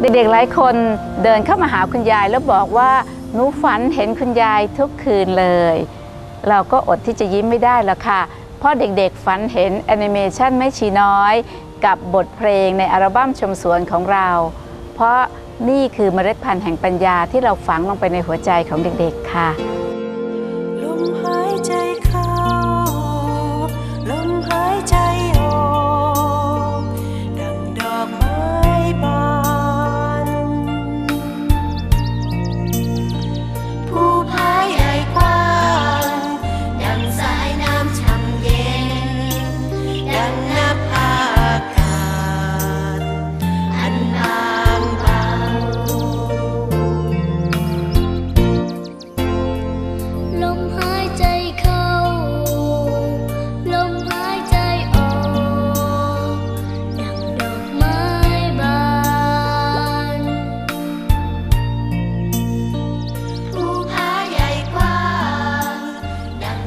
เด็กๆหลายคนเดินเข้ามาหาคุณยายแล้วบอกว่าหนูฝันเห็นคุณยายทุกคืนเลย เราก็อดที่จะยิ้มไม่ได้ล้วค่ะ เพราะเด็กๆฝันเห็นแอนิเมชันแม่ชีน้อย กับบทเพลงในอัลบั้มชมสวนของเรา เพราะนี่คือเมล็ดพันธุ์แห่งปัญญาที่เราฝังลงไปในหัวใจของเด็กๆค่ะลมหายใจเข้า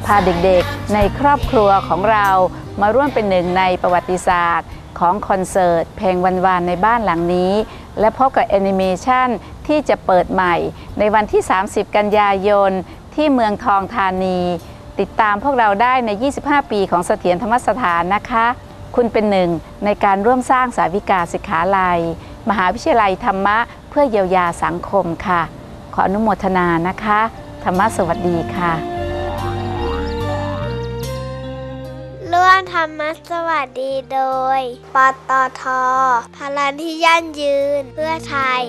พาเด็กๆ ในครอบครัวของเรามาร่วมเป็นหนึ่งในประวัติศาสตร์ ของคอนเสิร์ต เพลงวันวานในบ้านหลังนี้ และพบกับแอนิเมชันที่จะเปิดใหม่ ในวันที่ 30 กันยายน ที่เมืองทองธานี ติดตามพวกเราได้ใน 25 ปีของเสถียรธรรมสถานนะคะ คุณเป็นหนึ่งในการร่วมสร้างสาวิกาศิกขาลัย มหาวิทยาลัยธรรมะเพื่อเยียวยาสังคมค่ะ ขออนุโมทนานะคะ ธรรมะสวัสดีค่ะ รมาสวัสดีโดย ปตท พลันที่ยั่นยืนเพื่อไทย